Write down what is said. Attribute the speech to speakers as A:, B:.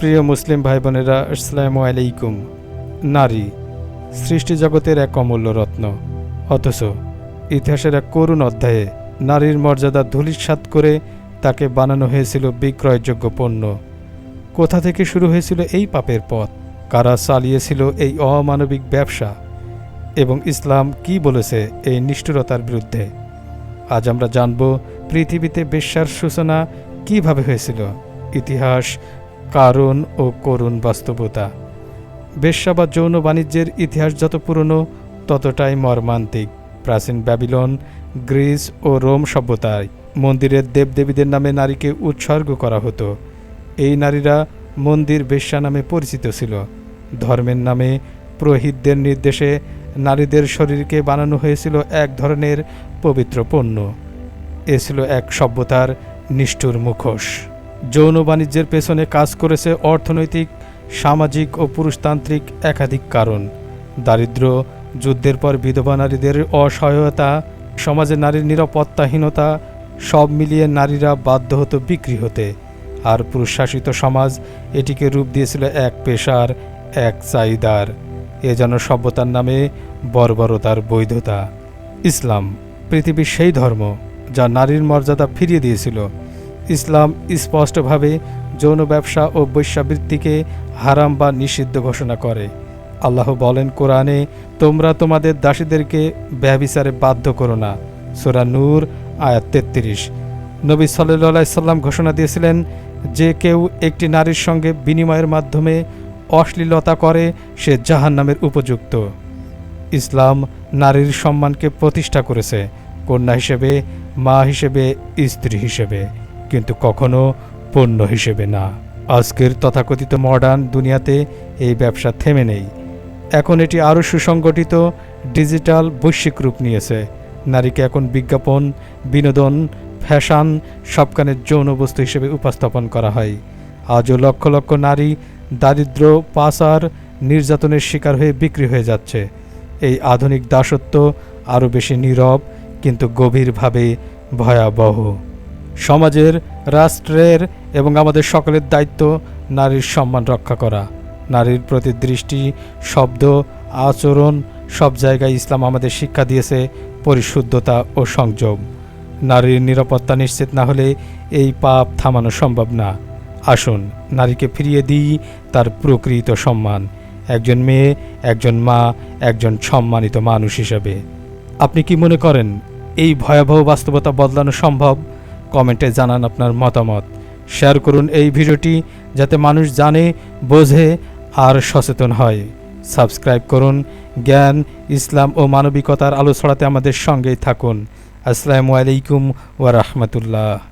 A: প্রিয় মুসলিম ভাই বোনেরা আসসালামু আলাইকুম। নারী, সৃষ্টি জগতের এক অমূল্য রত্ন। অথচ ইতিহাসের এক করুণ অধ্যায়ে নারীর মর্যাদা ধূলিসাৎ করে তাকে বানানো হয়েছিল বিক্রয়যোগ্য পণ্য। কোথা থেকে শুরু হয়েছিল এই পাপের পথ? কারা চালিয়েছিল এই অমানবিক ব্যবসা? এবং ইসলাম কি বলেছে এই নিষ্ঠুরতার বিরুদ্ধে? আজ আমরা জানব পৃথিবীতে বেশ্যার সূচনা কীভাবে হয়েছিল। ইতিহাস কারণ ও করুণ বাস্তবতা। বেশ্যা বা যৌন বাণিজ্যের ইতিহাস যত পুরনো, ততটাই মর্মান্তিক। প্রাচীন ব্যাবিলন, গ্রিস ও রোম সভ্যতায় মন্দিরের দেবদেবীদের নামে নারীকে উৎসর্গ করা হতো। এই নারীরা মন্দির বেশ্যা নামে পরিচিত ছিল। ধর্মের নামে পুরোহিতদের নির্দেশে নারীদের শরীরকে বানানো হয়েছিল এক ধরনের পবিত্র পণ্য। এ ছিল এক সভ্যতার নিষ্ঠুর মুখোশ। যৌন বাণিজ্যের পেছনে কাজ করেছে অর্থনৈতিক, সামাজিক ও পুরুষতান্ত্রিক একাধিক কারণ। দারিদ্র যুদ্ধের পর বিধবা নারীদের অসহায়তা, সমাজে নারীর নিরাপত্তাহীনতা, সব মিলিয়ে নারীরা বাধ্য হতো বিক্রি হতে। আর পুরুষ শাসিত সমাজ এটিকে রূপ দিয়েছিল এক পেশার, এক চাহিদার। এ যেন সভ্যতার নামে বর্বরতার বৈধতা। ইসলাম, পৃথিবীর সেই ধর্ম যা নারীর মর্যাদা ফিরিয়ে দিয়েছিল। ইসলাম স্পষ্টভাবে যৌন ব্যবসা ও বৈশ্যাবৃত্তিকে হারাম বা নিষিদ্ধ ঘোষণা করে। আল্লাহ বলেন কোরআনে, তোমরা তোমাদের দাসীদেরকে ব্যবিচারে বাধ্য করো না। সোরা নূর, আয়াত তেত্রিশ। নবী সাল্লাহ সাল্লাম ঘোষণা দিয়েছিলেন যে, কেউ একটি নারীর সঙ্গে বিনিময়ের মাধ্যমে অশ্লীলতা করে, সে জাহান নামের উপযুক্ত। ইসলাম নারীর সম্মানকে প্রতিষ্ঠা করেছে। কন্যা হিসেবে, মা হিসেবে, স্ত্রী হিসেবে। কিন্তু কখনো পণ্য হিসেবে না। আজকের তথাকথিত মডার্ন দুনিয়াতে এই ব্যবসা থেমে নেই। এখন এটি আরও সুসংগঠিত ডিজিটাল বৈশ্বিক রূপ নিয়েছে। নারীকে এখন বিজ্ঞাপন, বিনোদন ফ্যাশন সবখানে যৌন বস্তু হিসেবে উপস্থাপন করা হয়। আজও লক্ষ লক্ষ নারী দারিদ্র, পাচার, নির্যাতনের শিকার হয়ে বিক্রি হয়ে যাচ্ছে। এই আধুনিক দাসত্ব আরও বেশি নীরব, কিন্তু গভীরভাবে ভয়াবহ। সমাজের, রাষ্ট্রের এবং আমাদের সকলের দায়িত্ব নারীর সম্মান রক্ষা করা। নারীর প্রতি দৃষ্টি, শব্দ, আচরণ সব জায়গায় ইসলাম আমাদের শিক্ষা দিয়েছে পরিশুদ্ধতা ও সংযম। নারীর নিরাপত্তা নিশ্চিত না হলে এই পাপ থামানো সম্ভব না। আসুন, নারীকে ফিরিয়ে দিই তার প্রকৃত সম্মান। একজন মেয়ে, একজন মা, একজন সম্মানিত মানুষ হিসেবে। আপনি কি মনে করেন, এই ভয়াবহ বাস্তবতা বদলানো সম্ভব? কমেন্টে জানান আপনার মতামত। শেয়ার করুন এই ভিডিওটি যাতে মানুষ জানে, বোঝে আর সচেতন হয়। সাবস্ক্রাইব করুন। জ্ঞান, ইসলাম ও মানবিকতার আলোচনাতে আমাদের সঙ্গেই থাকুন। আসসালামু আলাইকুম ওয়া রাহমাতুল্লাহ।